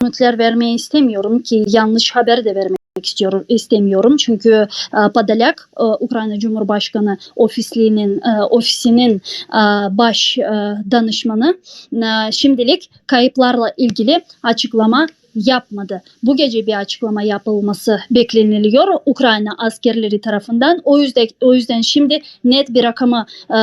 görüntüler vermeyi istemiyorum ki yanlış haber de vermek istiyorum istemiyorum. Çünkü e, Padalyak e, Ukrayna Cumhurbaşkanı ofisliğinin e, ofisinin e, baş danışmanı. Şimdilik kayıplarla ilgili açıklama yapmadı. Bu gece bir açıklama yapılması bekleniliyor Ukrayna askerleri tarafından. O yüzden o yüzden şimdi net bir rakamı e,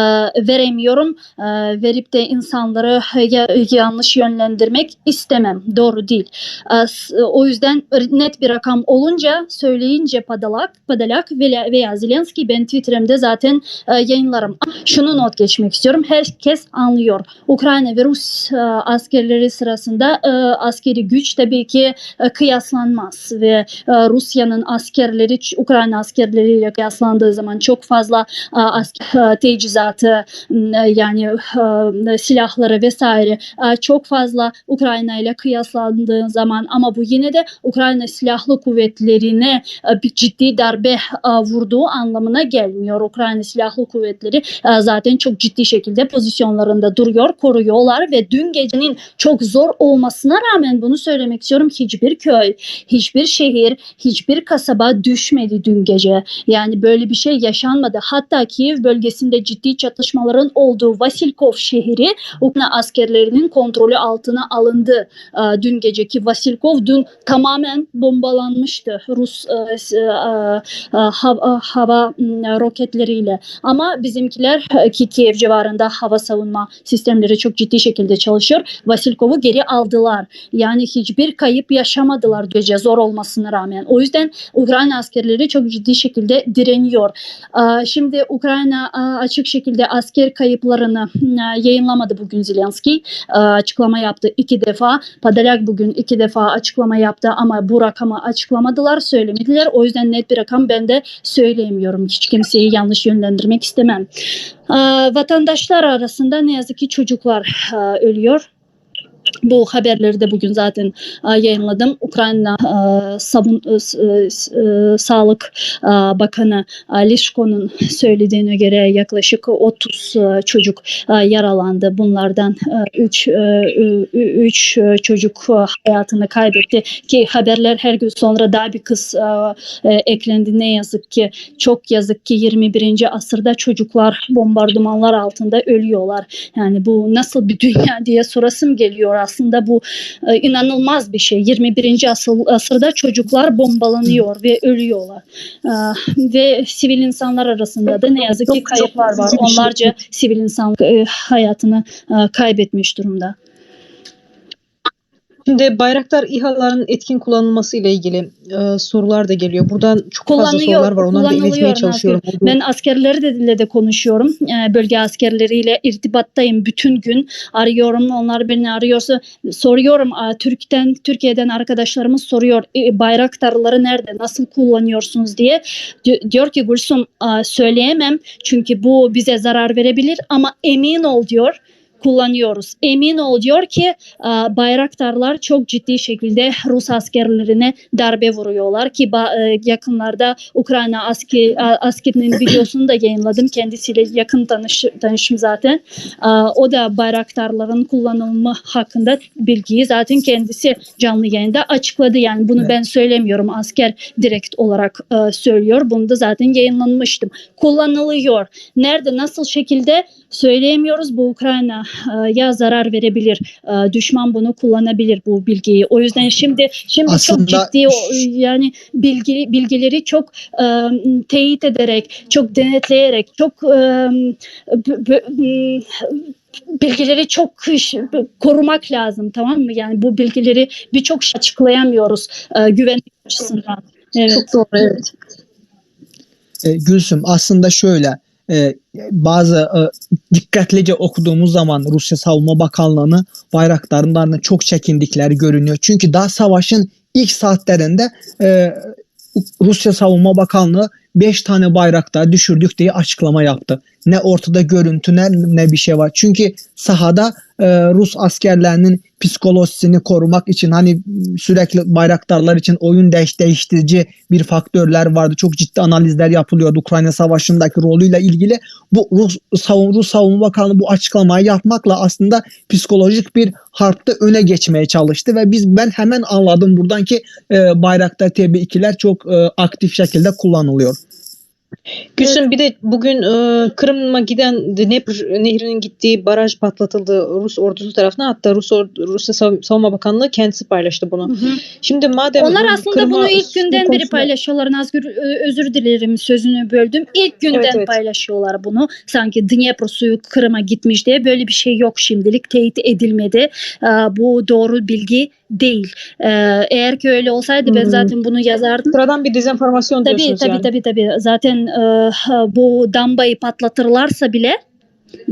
veremiyorum. E, verip de insanları ya- yanlış yönlendirmek istemem. Doğru değil. E, o yüzden net bir rakam olunca söyleyince Padalak, Padalak veya Zelenski ben Twitter'ımda zaten e, yayınlarım. Şunu not geçmek istiyorum. Herkes anlıyor. Ukrayna ve Rus e, askerleri sırasında e, askeri güç tabii ki e, kıyaslanmaz ve e, Rusya'nın askerleri Ukrayna askerleriyle kıyaslandığı zaman çok fazla e, teçhizatı yani silahları vesaire çok fazla Ukrayna ile kıyaslandığı zaman ama bu yine de Ukrayna silahlı kuvvetlerine bir ciddi darbe vurduğu anlamına gelmiyor. Ukrayna silahlı kuvvetleri zaten çok ciddi şekilde pozisyonlarında duruyor, koruyorlar ve dün gecenin çok zor olmasına rağmen bunu söylemek istiyorum hiçbir köy, hiçbir şehir, hiçbir kasaba düşmedi dün gece. Yani böyle bir şey yaşanmadı. Hatta Kiev bölgesinde ciddi çatışmaların olduğu Vasilkov şehri Ukrayna askerlerinin kontrolü altına alındı. E, dün geceki Vasilkov dün tamamen bombalanmıştı Rus e, e, hava, hava roketleriyle. Ama bizimkiler ki Kiev civarında hava savunma sistemleri çok ciddi şekilde çalışıyor. Vasilkov'u geri aldılar. Yani hiçbir kayıp yaşamadılar gece zor olmasına rağmen. O yüzden Ukrayna askerleri çok ciddi şekilde direniyor. Şimdi Ukrayna açık şekilde asker kayıplarını aa, yayınlamadı bugün Zelenski. Açıklama yaptı iki defa. Padalyak bugün iki defa açıklama yaptı ama bu rakamı açıklamadılar, söylemediler. O yüzden net bir rakam ben de söyleyemiyorum. Hiç kimseyi yanlış yönlendirmek istemem. Vatandaşlar arasında ne yazık ki çocuklar ölüyor. Bu haberleri de bugün zaten e, yayınladım. Ukrayna e, savun e, Sağlık Bakanı Lişko'nun söylediğine göre yaklaşık 30 e, çocuk yaralandı. Bunlardan 3 3 çocuk hayatını kaybetti ki haberler her gün sonra daha bir kız eklendi. Ne yazık ki çok yazık ki 21. asırda çocuklar bombardımanlar altında ölüyorlar. Yani bu nasıl bir dünya diye sorasım geliyor aslında bu e, inanılmaz bir şey. 21. asıl, asırda çocuklar bombalanıyor ve ölüyorlar. E, ve sivil insanlar arasında da ne yazık ki kayıplar var. şey. Onlarca sivil insan e, hayatını e, kaybetmiş durumda. Şimdi Bayraktar İHA'ların etkin kullanılması ile ilgili e, sorular da geliyor. Buradan çok fazla sorular var. Onları da iletmeye çalışıyorum. Ben askerlerle de konuşuyorum. Ee, bölge askerleriyle irtibattayım bütün gün. Arıyorum. Onlar beni arıyorsa soruyorum. Aa, Türk'ten Türkiye'den arkadaşlarımız soruyor. "E, Bayraktarları nerede? Nasıl kullanıyorsunuz diye. Di- diyor ki Gülsüm aa, söyleyemem çünkü bu bize zarar verebilir ama emin ol diyor kullanıyoruz. Emin ol diyor ki aa, bayraktarlar çok ciddi şekilde Rus askerlerine darbe vuruyorlar ki e, yakınlarda Ukrayna asker, askerinin videosunu da yayınladım. Kendisiyle yakın tanış, tanışım zaten. Aa, o da bayraktarların kullanılma hakkında bilgiyi zaten kendisi canlı yayında açıkladı. Yani bunu Evet. ben söylemiyorum. Asker direkt olarak e, söylüyor. Bunu da zaten yayınlanmıştım. Kullanılıyor. Nerede nasıl şekilde söyleyemiyoruz. Bu Ukrayna e, ya zarar verebilir. E, düşman bunu kullanabilir bu bilgiyi. O yüzden şimdi şimdi çok Aslında ciddi o, yani bilgi bilgileri çok e, teyit ederek, çok denetleyerek, çok e, bilgileri çok korumak lazım tamam mı? Yani bu bilgileri birçok şey açıklayamıyoruz e, güvenlik açısından. Evet. Çok doğru evet. E, Gülsüm aslında şöyle e, bazı e, dikkatlice okuduğumuz zaman Rusya Savunma Bakanlığı'nı bayraktarlarından çok çekindikleri görünüyor. Çünkü daha savaşın ilk saatlerinde e, Rusya Savunma Bakanlığı 5 tane bayraktar düşürdük diye açıklama yaptı. Ne ortada görüntü ne, ne bir şey var. Çünkü sahada e, Rus askerlerinin psikolojisini korumak için hani sürekli bayraktarlar için oyun değiş değiştirici bir faktörler vardı. Çok ciddi analizler yapılıyordu Ukrayna Savaşı'ndaki rolüyle ilgili. Bu Rus, savun, Rus Savunma Bakanlığı bu açıklamayı yapmakla aslında psikolojik bir harpta öne geçmeye çalıştı ve biz ben hemen anladım buradan ki e, Bayraktar TB2'ler çok e, aktif şekilde kullanılıyor. Gülsüm bir de bugün e, Kırım'a giden Dnepr nehrinin gittiği baraj patlatıldı Rus ordusu tarafından. Hatta Rus Rusya Sav- Savunma Bakanlığı kendisi paylaştı bunu. Hı hı. Şimdi madem Onlar aslında Kırım'a bunu ilk günden beri konusunda- paylaşıyorlar. Nazgül ö- özür dilerim sözünü böldüm. İlk günden Evet, evet. paylaşıyorlar bunu. Sanki Dnepr suyu Kırım'a gitmiş diye böyle bir şey yok şimdilik. Teyit edilmedi. Ee, bu doğru bilgi değil. Ee, eğer ki öyle olsaydı ben zaten bunu yazardım. Sıradan bir dezenformasyon Tabii diyorsunuz tabii yani. tabii tabii. Zaten e, bu dambayı patlatırlarsa bile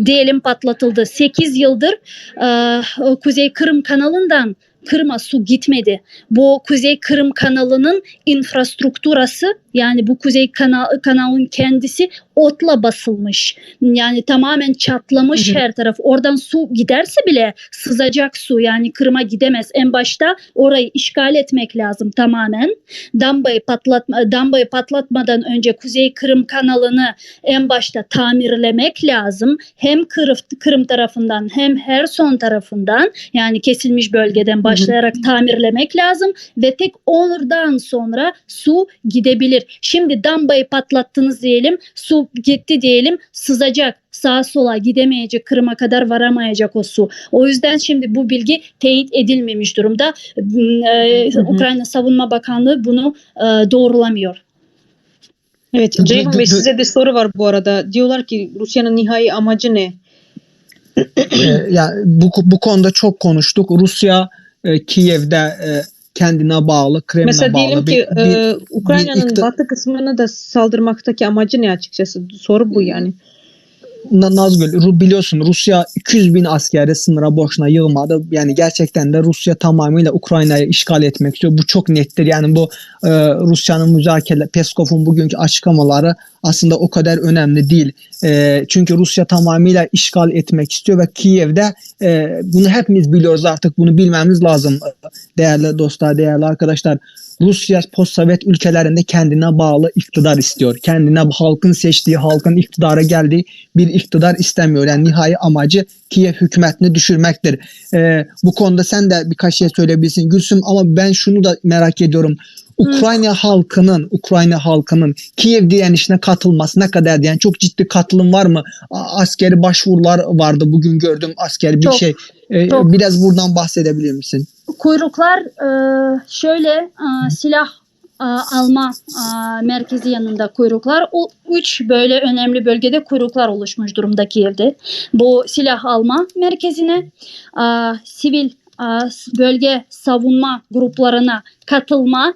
diyelim patlatıldı. 8 yıldır e, Kuzey Kırım kanalından Kırım'a su gitmedi. Bu Kuzey Kırım kanalının infrastrukturası yani bu Kuzey kanal, kanalın kendisi otla basılmış. Yani tamamen çatlamış Hı hı. her taraf. Oradan su giderse bile sızacak su yani Kırım'a gidemez. En başta orayı işgal etmek lazım tamamen. Dambayı patlatma dambayı patlatmadan önce Kuzey Kırım kanalını en başta tamirlemek lazım. Hem Kırım, Kırım tarafından hem Herson tarafından yani kesilmiş bölgeden başlayarak tamirlemek lazım ve tek oradan sonra su gidebilir. Şimdi dambayı patlattınız diyelim, su gitti diyelim, sızacak sağa sola gidemeyecek, Kırım'a kadar varamayacak o su. O yüzden şimdi bu bilgi teyit edilmemiş durumda. Ee, Hı hı. Ukrayna Savunma Bakanlığı bunu e, doğrulamıyor. Evet Ceyhun Bey size de soru var bu arada. Diyorlar ki Rusya'nın nihai amacı ne? Yani bu bu konuda çok konuştuk. Rusya e, Kiev'de e, kendine bağlı, Kremlin'e Mesela diyelim bağlı ki bir, bir e, Ukrayna'nın ikti- batı kısmını da saldırmaktaki amacı ne açıkçası? Soru bu yani. Na- Nazgül biliyorsun Rusya 200 bin askeri sınıra boşuna yığmadı. Yani gerçekten de Rusya tamamıyla Ukrayna'yı işgal etmek istiyor. Bu çok nettir. Yani bu e, Rusya'nın müzakere Peskov'un bugünkü açıklamaları aslında o kadar önemli değil. E, çünkü Rusya tamamıyla işgal etmek istiyor ve Kiev'de e, bunu hepimiz biliyoruz artık bunu bilmemiz lazım. Değerli dostlar, değerli arkadaşlar. Rusya post-Sovyet ülkelerinde kendine bağlı iktidar istiyor. Kendine halkın seçtiği, halkın iktidara geldiği bir iktidar istemiyor. Yani nihai amacı Kiev hükümetini düşürmektir. Ee, bu konuda sen de birkaç şey söyleyebilirsin Gülsüm ama ben şunu da merak ediyorum. Ukrayna halkının Ukrayna halkının Kiev direnişine katılması ne kadar yani çok ciddi katılım var mı? Askeri başvurular vardı bugün gördüm askeri bir Çok, şey. Ee, çok. Biraz buradan bahsedebilir misin? Kuyruklar e, şöyle e, silah e, alma merkezi yanında kuyruklar. O üç böyle önemli bölgede kuyruklar oluşmuş durumda Kiev'de. Bu silah alma merkezine sivil bölge savunma gruplarına katılma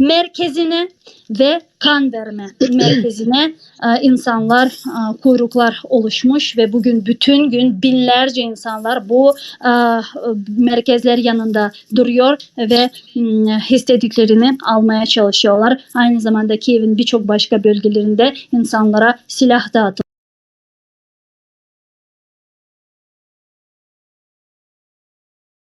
merkezine ve kan verme merkezine e, insanlar e, kuyruklar oluşmuş ve bugün bütün gün binlerce insanlar bu e, merkezler yanında duruyor ve istediklerini almaya çalışıyorlar. Aynı zamanda Kiev'in birçok başka bölgelerinde insanlara silah dağıtılıyor.